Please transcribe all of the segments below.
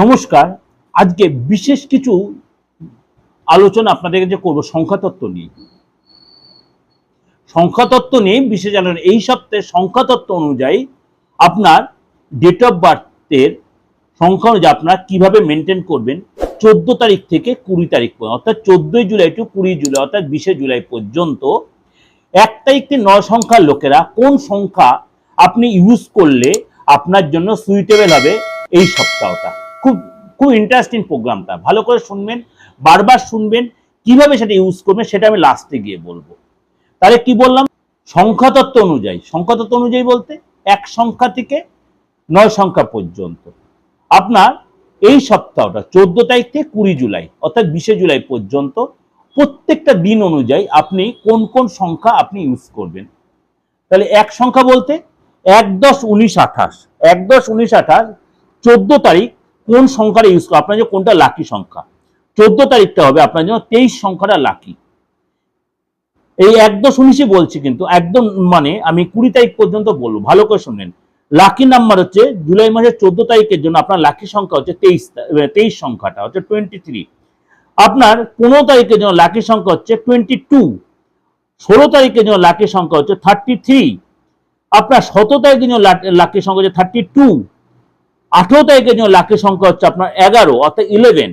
নমস্কার। আজকে বিশেষ কিছু আলোচনা আপনাদের কাছে করব সংখ্যাতত্ত্ব নিয়ে। সংখ্যাতত্ত্ব নিয়ে বিশেষ আলোচনা এই সপ্তাহে সংখ্যাতত্ত্ব অনুযায়ী আপনার ডেট অফ বার্থের সংখ্যা অনুযায়ী আপনারা কীভাবে মেনটেন করবেন, চোদ্দ তারিখ থেকে কুড়ি তারিখ পর্যন্ত, অর্থাৎ চোদ্দই জুলাই টু কুড়ি জুলাই, অর্থাৎ বিশে জুলাই পর্যন্ত এক তারিখ নয় সংখ্যার লোকেরা কোন সংখ্যা আপনি ইউজ করলে আপনার জন্য সুইটেবল হবে এই সপ্তাহটা। খুব খুব ইন্টারেস্টিং প্রোগ্রামটা ভালো করে শুনবেন, বারবার শুনবেন, কীভাবে সেটা ইউজ করবেন সেটা আমি লাস্টে গিয়ে বলব। তাহলে কি বললাম? সংখ্যাতত্ত্ব অনুযায়ী। সংখ্যাতত্ত্ব অনুযায়ী বলতে এক সংখ্যা থেকে নয় সংখ্যা পর্যন্ত। আপনার এই সপ্তাহটা, চোদ্দ তারিখ থেকে কুড়ি জুলাই, অর্থাৎ বিশে জুলাই পর্যন্ত প্রত্যেকটা দিন অনুযায়ী আপনি কোন কোন সংখ্যা আপনি ইউজ করবেন। তাহলে এক সংখ্যা বলতে এক দশ উনিশ আঠাশ, এক দশ উনিশ আঠাশ, চোদ্দ তারিখ কোন সংখ্যাটা ইউজ করো, আপনার জন্য কোনটা লাকি সংখ্যা? চোদ্দ তারিখটা হবে, আপনার জন্য তেইশ সংখ্যাটা লাকি এই এক দশ উনিশই বলছি কিন্তু, একদম মানে আমি কুড়ি তারিখ পর্যন্ত বলব, ভালো করে শুনবেন। লাকি নাম্বার হচ্ছে জুলাই মাসের চোদ্দ তারিখের জন্য আপনার লাকি সংখ্যা হচ্ছে তেইশ তেইশ সংখ্যাটা, হচ্ছে টোয়েন্টি থ্রি আপনার পনেরো তারিখের জন্য লাকি সংখ্যা হচ্ছে টোয়েন্টি টু ষোলো তারিখের জন্য লাকি সংখ্যা হচ্ছে থার্টি থ্রি আপনার সতেরো তারিখের জন্য লাকি সংখ্যা হচ্ছে থার্টি টু আঠেরো তারিখের জন্য লাকি সংখ্যা হচ্ছে আপনার এগারো, অর্থাৎ ইলেভেন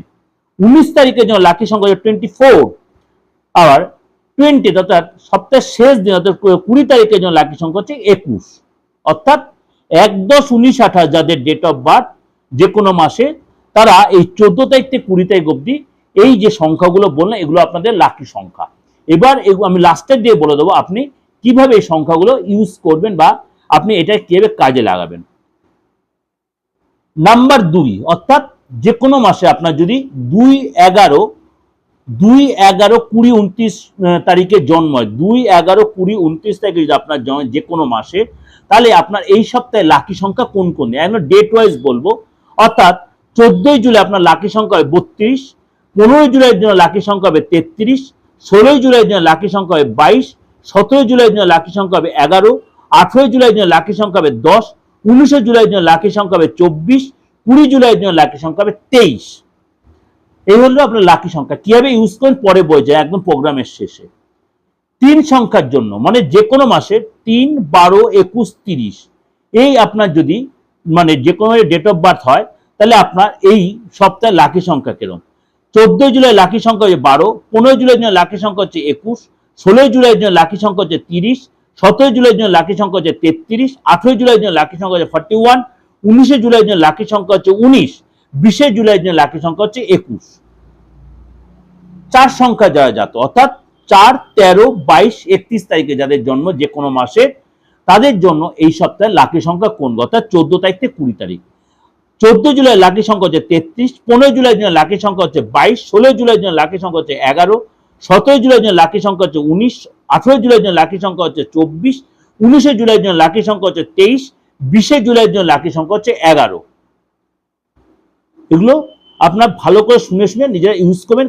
উনিশ তারিখের জন্য লাকি সংখ্যা হচ্ছে টোয়েন্টি ফোর আবার টোয়েন্টি অর্থাৎ সপ্তাহের শেষ দিন, অর্থাৎ কুড়ি তারিখের জন্য লাকি সংখ্যা হচ্ছে একুশ। অর্থাৎ এক দশ উনিশ আঠাশ যাদের ডেট অফ বার্থ যে কোনো মাসে, তারা এই চোদ্দ তারিখ থেকে কুড়ি তারিখ অবধি এই যে সংখ্যাগুলো বললাম এগুলো আপনাদের লাকি সংখ্যা। এবার আমি লাস্টের দিয়ে বলে দেবো, আপনি কীভাবে এই সংখ্যাগুলো ইউজ করবেন বা আপনি এটা কীভাবে কাজে লাগাবেন। নাম্বার দুই, অর্থাৎ যে কোনো মাসে আপনার যদি দুই এগারো দুই এগারো কুড়ি উনত্রিশ তারিখে জন্ম হয়, দুই এগারো কুড়ি উনত্রিশ তারিখে যদি আপনার জন্ম যে কোনো মাসে, তাহলে আপনার এই সপ্তাহে লাকি সংখ্যা কোন কোন? একদম ডেট ওয়াইজ বলব, অর্থাৎ চোদ্দই জুলাই আপনার লাকি সংখ্যা হবে বত্রিশ, পনেরোই জুলাইয়ের জন্য লাকি সংখ্যা হবে তেত্রিশ, ষোলোই জুলাইয়ের জন্য লাকি সংখ্যা হবে বাইশ, সতেরোই জুলাইয়ের জন্য লাকি সংখ্যা হবে এগারো, আঠেরোই জুলাইয়ের জন্য লাকি সংখ্যা হবে দশ উনিশে জুলাইয়ের জন্য লাকি সংখ্যা হবে চব্বিশ, কুড়ি জুলাইয়ের জন্য লাকি সংখ্যা হবে তেইশ। এই হলো আপনার লাকি সংখ্যা। কীভাবে ইউজ করেন? পরে বই যায়, একদম প্রোগ্রামের শেষে। তিন সংখ্যার জন্য মানে যে কোনো মাসে তিন, বারো, একুশ, তিরিশ। এই আপনার যদি মানে যে কোনো ডেট অফ বার্থ হয়, তাহলে আপনার এই সপ্তাহে লাকি সংখ্যা কিরম চোদ্দই জুলাই লাকি সংখ্যা হচ্ছে বারো পনেরোই জুলাই জন্য লাকি সংখ্যা হচ্ছে একুশ, ষোলোই জুলাইয়ের জন্য লাকি সংখ্যা হচ্ছে তিরিশ সতেরোই জুলাইয়ের জন্য লাকি সংখ্যা হচ্ছে তেত্রিশ, আঠেরোই জুলাইয়ের জন্য লাকি সংখ্যা হচ্ছে ফর্টি ওয়ান উনিশে জুলাইয়ের জন্য লাকি সংখ্যা হচ্ছে উনিশ, বিশে জুলাইয়ের জন্য লাকি সংখ্যা হচ্ছে একুশ। চার সংখ্যা যারা জাত, অর্থাৎ চার, তেরো, বাইশ, একত্রিশ তারিখে যাদের জন্ম যে কোনো মাসে, তাদের জন্য এই সপ্তাহে লাকি সংখ্যা কোন? অর্থাৎ চোদ্দ তারিখ থেকে কুড়ি তারিখ। চোদ্দ জুলাই লাকি সংখ্যা হচ্ছে তেত্রিশ, পনেরো জুলাই জন্য লাকি সংখ্যা হচ্ছে বাইশ, ষোলো জুলাই জন্য লাকি সংখ্যা হচ্ছে এগারো সতেরো জুলাই জন্য লাকি সংখ্যা হচ্ছে উনিশ আঠেরো জুলাই জন্য লাকি সংখ্যা হচ্ছে চব্বিশ, উনিশে জুলাই জন্য লাকি সংখ্যা হচ্ছে তেইশ, বিশে জুলাইয়ের জন্য লাকি সংখ্যা হচ্ছে এগারো। এগুলো আপনার ভালো করে শুনে শুনে নিজেরা ইউজ করবেন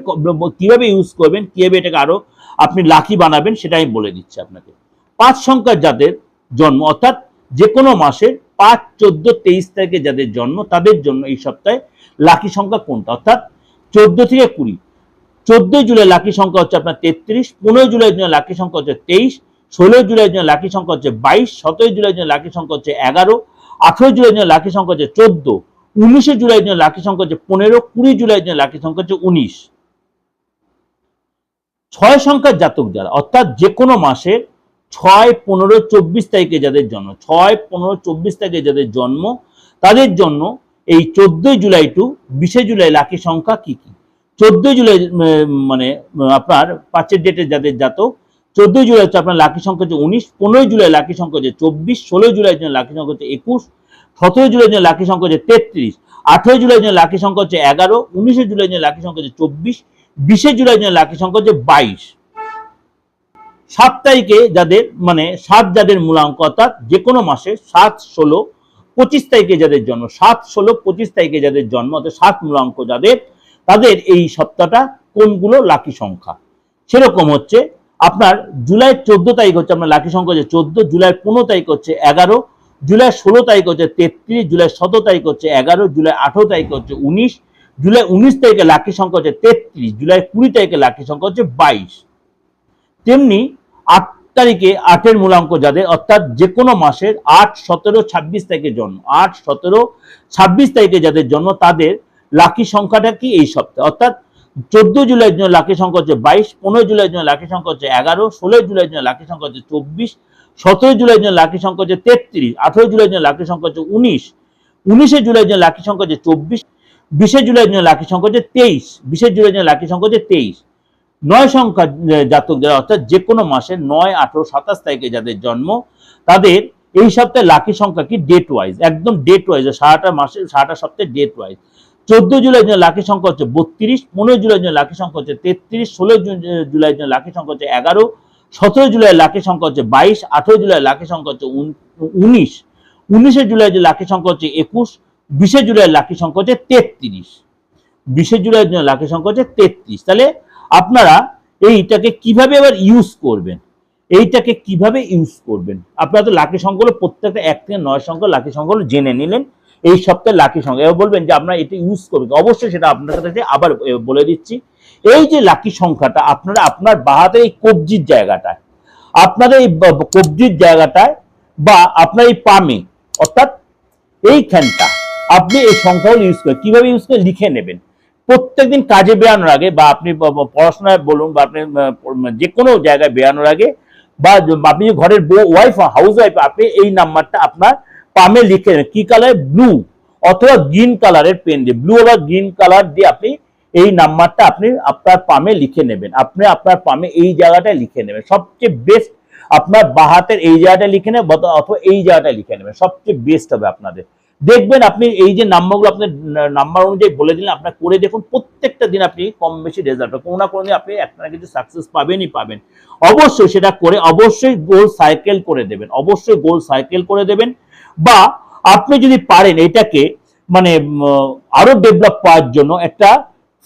কীভাবে ইউজ করবেন, কীভাবে এটাকে আরও আপনি লাকি বানাবেন সেটা আমি বলে দিচ্ছি আপনাকে। পাঁচ সংখ্যার যাদের জন্ম, অর্থাৎ যে কোনো মাসের পাঁচ, চোদ্দ, তেইশ তারিখে যাদের জন্ম, তাদের জন্য এই সপ্তাহে লাকি সংখ্যা কোনটা? অর্থাৎ চোদ্দ থেকে কুড়ি। চোদ্দই জুলাই লাকি সংখ্যা হচ্ছে আপনার তেত্রিশ পনেরো জুলাইয়ের জন্য লাকি সংখ্যা হচ্ছে তেইশ, ষোলোই জুলাইয়ের জন্য লাকি সংখ্যা হচ্ছে বাইশ, সতেরোই জুলাইয়ের জন্য লাকি সংখ্যা হচ্ছে এগারো, আঠেরোই জুলাইয়ের জন্য লাকি সংখ্যা হচ্ছে চোদ্দ, উনিশে জুলাইয়ের জন্য লাকি সংখ্যা হচ্ছে পনেরো, কুড়ি জুলাইয়ের জন্য লাকি সংখ্যা হচ্ছে উনিশ। ছয় সংখ্যার জাতক যারা, অর্থাৎ যে কোনো মাসে ছয়, পনেরো, চব্বিশ তারিখে যাদের জন্ম, ছয়, পনেরো, চব্বিশ তারিখে যাদের জন্ম, তাদের জন্য এই চোদ্দই জুলাই টু বিশে জুলাই লাকি সংখ্যা কি কি? চোদ্দই জুলাই মানে আপনার পাঁচের ডেটে যাদের জাতক, চোদ্দই জুলাই হচ্ছে আপনার লাকি সংখ্যা হচ্ছে উনিশ, পনেরোই জুলাই লাকি সংখ্যা হচ্ছে চব্বিশ, ষোলোই জুলাই জন্য লাকি সংখ্যা হচ্ছে একুশ, সতেরোই জুলাই জন্য লাকি সংখ্যা হচ্ছে তেত্রিশ, আঠেরোই জুলাই জন্য লাকি সংখ্যা হচ্ছে এগারো, উনিশে জুলাই জন্য লাকি সংখ্যা হচ্ছে চব্বিশ, বিশে জুলাই জন্য লাকি সংখ্যা হচ্ছে বাইশ। সাত তারিখে যাদের মানে সাত যাদের মূলাঙ্ক অর্থাৎ যে কোনো মাসে সাত, ষোলো, পঁচিশ তারিখে যাদের জন্ম, সাত, ষোলো, পঁচিশ তারিখে যাদের জন্ম, অর্থাৎ সাত মূলাঙ্ক যাদের তাদের এই সপ্তাহটা কোনগুলো লাকি সংখ্যা? সেরকম হচ্ছে আপনার জুলাই চোদ্দ তারিখ হচ্ছে আপনার লাকি সংখ্যা হচ্ছে চোদ্দ, জুলাই পনেরো তারিখ হচ্ছে এগারো, জুলাই ষোলো তারিখ হচ্ছে তেত্রিশ, জুলাই সতেরো তারিখ হচ্ছে এগারো, জুলাই আঠেরো তারিখ হচ্ছে উনিশ, জুলাই উনিশ তারিখে লাকি সংখ্যা হচ্ছে তেত্রিশ, জুলাই কুড়ি তারিখে লাকি সংখ্যা হচ্ছে বাইশ। তেমনি আট তারিখে আটের মূলাঙ্ক যাদের, অর্থাৎ যে কোনো মাসের আট, সতেরো, ছাব্বিশ তারিখে জন্ম, আট, সতেরো, ছাব্বিশ তারিখে যাদের জন্ম, তাদের লাকি সংখ্যাটা কি এই সপ্তাহে? অর্থাৎ চোদ্দ জুলাইয়ের জন্য লাকি সংখ্যা হচ্ছে বাইশ, পনেরো জুলাইয়ের জন্য লাকি সংখ্যা হচ্ছে এগারো ষোলোই জুলাইয়ের জন্য লাকি সংখ্যা হচ্ছে চব্বিশ, সতেরো জুলাইয়ের জন্য লাকি সংখ্যা হচ্ছে তেত্রিশ, আঠেরো জুলাইয়ের জন্য লাকি সংখ্যা হচ্ছে উনিশ, উনিশে জুলাইয়ের জন্য লাকি সংখ্যা হচ্ছে চব্বিশ, বিশে জুলাইয়ের জন্য লাকি সংখ্যা হচ্ছে তেইশ, বিশে জুলাইয়ের জন্য লাকি সংখ্যা হচ্ছে তেইশ। নয় সংখ্যা জাতক যারা, অর্থাৎ যে কোনো মাসে নয়, আঠেরো, সাতাশ তারিখে যাদের জন্ম, তাদের এই সপ্তাহে লাকি সংখ্যা কি? ডেট ওয়াইজ একদম ডেট ওয়াইজ সারাটা মাসে, সারাটা সপ্তাহে ডেট ওয়াইজ চোদ্দ জুলাইয়ের জন্য লাকি সংখ্যা হচ্ছে বত্রিশ, পনেরো জুলাইয়ের জন্য লাকি সংখ্যা হচ্ছে তেত্রিশ, ষোলো জুলাইয়ের জন্য লাকি সংখ্যা হচ্ছে এগারো, সতেরো জুলাই লাকি সংখ্যা হচ্ছে বাইশ, আঠেরো জুলাই লাকি সংখ্যা হচ্ছে উনিশ, উনিশে জুলাই যে লাকি সংখ্যা হচ্ছে একুশ, বিশে জুলাই লাকি সংখ্যা হচ্ছে তেত্রিশ, বিশে জুলাইয়ের জন্য লাকি সংখ্যা হচ্ছে তেত্রিশ। তাহলে আপনারা এইটাকে কীভাবে এবার ইউজ করবেন? এইটাকে কীভাবে ইউজ করবেন? আপনারা তো লাকি সংখ্যাগুলো প্রত্যেকটা এক থেকে নয় সংখ্যা লাকি সংখ্যাগুলো জেনে নিলেন। এই সপ্তাহে লাকি সংখ্যা। এবার বলবেন যে আপনারা এটা ইউজ করবেন। অবশ্যই সেটা আপনার কাছে আবার বলে দিচ্ছি। এই যে লাকি সংখ্যাটা আপনারা আপনার বাহাতে এই কবজির জায়গাটায় আপনার এই কবজির জায়গাটায় বা আপনার এই পামে অর্থাৎ এইখানটা আপনি এই সংখ্যাগুলো ইউজ করেন কীভাবে ইউজ করে লিখে নেবেন। প্রত্যেকদিন কাজে বেরানোর আগে বা আপনি পড়াশোনায় বলুন বা আপনি আহ, যে কোনো জায়গায় বেরানোর আগে বা আপনি ঘরের বউ ওয়াইফ হাউস ওয়াইফ আপনি এই নাম্বারটা আপনার পামে লিখে নেবেন কি কালার ব্লু অথবা গ্রিন কালারের পেন দিয়ে। ব্লু অথবা গ্রিন কালার দিয়ে আপনি এই নাম্বারটা আপনি আপনার পামে লিখে নেবেন। আপনি আপনার পামে এই জায়গাটায় লিখে নেবেন। সবচেয়ে বেস্ট আপনার বাহাতের এই জায়গাটা লিখে নেবেন অথবা এই জায়গাটা লিখে নেবেন। সবচেয়ে বেস্ট হবে আপনাদের। দেখবেন আপনি এই যে নাম্বারগুলো আপনার নাম্বার অনুযায়ী বলে দিলেন, আপনার করে দেখুন, প্রত্যেকটা দিন আপনি কম বেশি রেজাল্ট কোনো না কোনো দিন আপনি একটা না কিছু সাকসেস পাবেনই পাবেন। অবশ্যই সেটা করে, অবশ্যই গোল সাইকেল করে দেবেন। অবশ্যই গোল সাইকেল করে দেবেন। বা আপনি যদি পারেন এটাকে মানে আরও ডেভেলপ করার জন্য একটা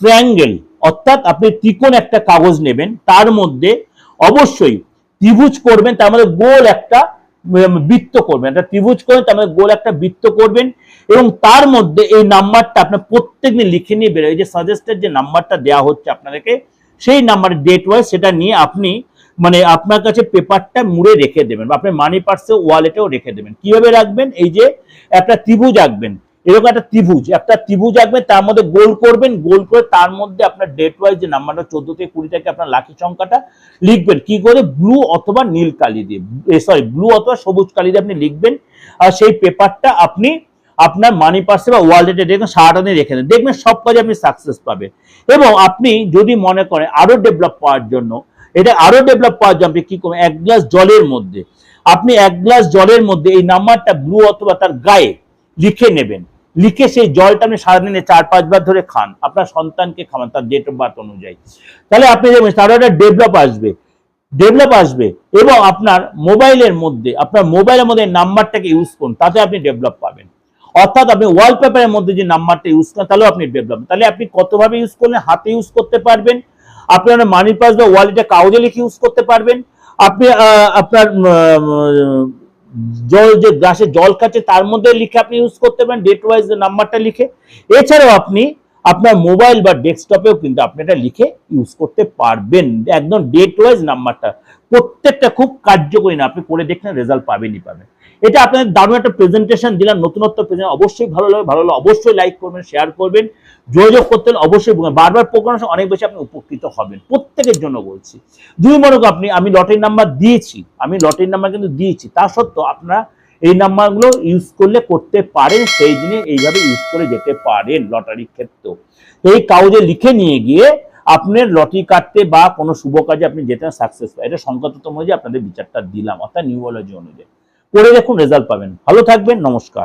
ট্রায়াঙ্গেল অর্থাৎ আপনি ত্রিকোণ একটা কাগজ নেবেন, তার মধ্যে অবশ্যই ত্রিভুজ করবেন, তার মধ্যে গোল একটা বৃত্ত করবেন। একটা ত্রিভুজ করবেন তার মধ্যে গোল একটা বৃত্ত করবেন এবং তার মধ্যে এই নাম্বারটা আপনার প্রত্যেক দিন লিখে নিয়ে বেরোয়। যে সাজেস্টেড যে নাম্বারটা দেওয়া হচ্ছে আপনাদেরকে, সেই নাম্বারের ডেট ওয়াইজ সেটা নিয়ে আপনি মানে আপনার কাছে পেপারটা মুড়ে রেখে দেবেন বা আপনি মানি পার্সে ওয়ালেটেও রেখে দেবেন। কীভাবে রাখবেন? এই যে একটা ত্রিভুজ আঁকবেন। এরকম একটা ত্রিভুজ। একটা ত্রিভুজ আঁকবেন, তার মধ্যে গোল করবেন, গোল করে তার মধ্যে আপনার ডেট ওয়াইজ যে নাম্বারটা চোদ্দ থেকে কুড়ি থেকে আপনার লাকি সংখ্যাটা লিখবেন। কি করে? ব্লু অথবা নীল কালি দিয়ে। সরি ব্লু অথবা সবুজ কালি দিয়ে আপনি লিখবেন। আর সেই পেপারটা আপনি আপনার মানি পার্সে বা ওয়ালেটে রেখে সারাটা দিন রেখে দেন। দেখবেন সব কাজে আপনি সাকসেস পাবেন। এবং আপনি যদি মনে করেন আরও ডেভেলপ পাওয়ার জন্য এটা আরও ডেভেলপ জন্য আপনি কি করবেন এক গ্লাস জলের মধ্যে। আপনি এক গ্লাস জলের মধ্যে এই নাম্বারটা ব্লু অথবা তার গায়ে লিখে নেবেন। লিখে সেই জলটা আপনি সারাদিনে চার, পাঁচবার ধরে খান। আপনার সন্তানকে খাওয়ান, তার ডেট অফ বার্থ অনুযায়ী। তাহলে আপনি দেখবেন তার একটা ডেভেলপ আসবে। ডেভেলপ আসবে এবং আপনার মোবাইলের মধ্যে, আপনার মোবাইলের মধ্যে নাম্বারটাকে ইউজ করুন, তাতে আপনি ডেভেলপ পাবেন। অর্থাৎ আপনি ওয়ালপেপারের মধ্যে যে নাম্বারটা ইউজ করেন, তাহলেও আপনি ডেভেলপ তাহলে আপনি কতভাবে ইউজ করলেন, হাতে ইউজ করতে পারবেন আপনার মানি পাস বা ওয়ালেটে কাগজে লিখে ইউজ করতে পারবেন। আপনি আপনার জল যে গ্লাসে জল খাচ্ছে তার মধ্যে লিখে আপনি ইউজ করতে পারেন ডেট ওয়াইজ নাম্বারটা লিখে। এছাড়াও আপনি আপনার মোবাইল বা ডেস্কটপেও কিন্তু আপনি এটা লিখে ইউজ করতে পারবেন, একদম ডেট ওয়াইজ নাম্বারটা প্রত্যেকটা খুব কার্যকরী না, আপনি করে দেখলেন রেজাল্ট পাবেনই পাবেন। এটা আপনাদের দারুণ একটা প্রেজেন্টেশন দিলাম, নতুনত্ব প্রেজেন্ট অবশ্যই ভালো লাগে, ভালো লাগলে অবশ্যই লাইক করবেন শেয়ার করবেন। যোগাযোগ করতে হলে অবশ্যই। বারবার প্রোগ্রাম অনেক বেশি আপনি উপকৃত হবেন। প্রত্যেকের জন্য বলছি। দুই মনে আপনি, আমি লটারির নাম্বার দিয়েছি। আমি লটারির নাম্বার কিন্তু দিয়েছি। তা সত্ত্বেও আপনারা এই নাম্বারগুলো ইউজ করলে করতে পারেন, সেই দিনে এইভাবে ইউজ করে যেতে পারেন লটারির ক্ষেত্রেও। এই কাগজে লিখে নিয়ে গিয়ে আপনার লটারি কাটতে বা কোনো শুভ কাজে আপনি যেতে সাকসেস পায় এটা সংখ্যাতত্ত্ব অনুযায়ী আপনাদের বিচারটা দিলাম, অর্থাৎ নিউমোলজি অনুযায়ী। করে দেখুন রেজাল্ট পাবেন। ভালো থাকবেন, নমস্কার।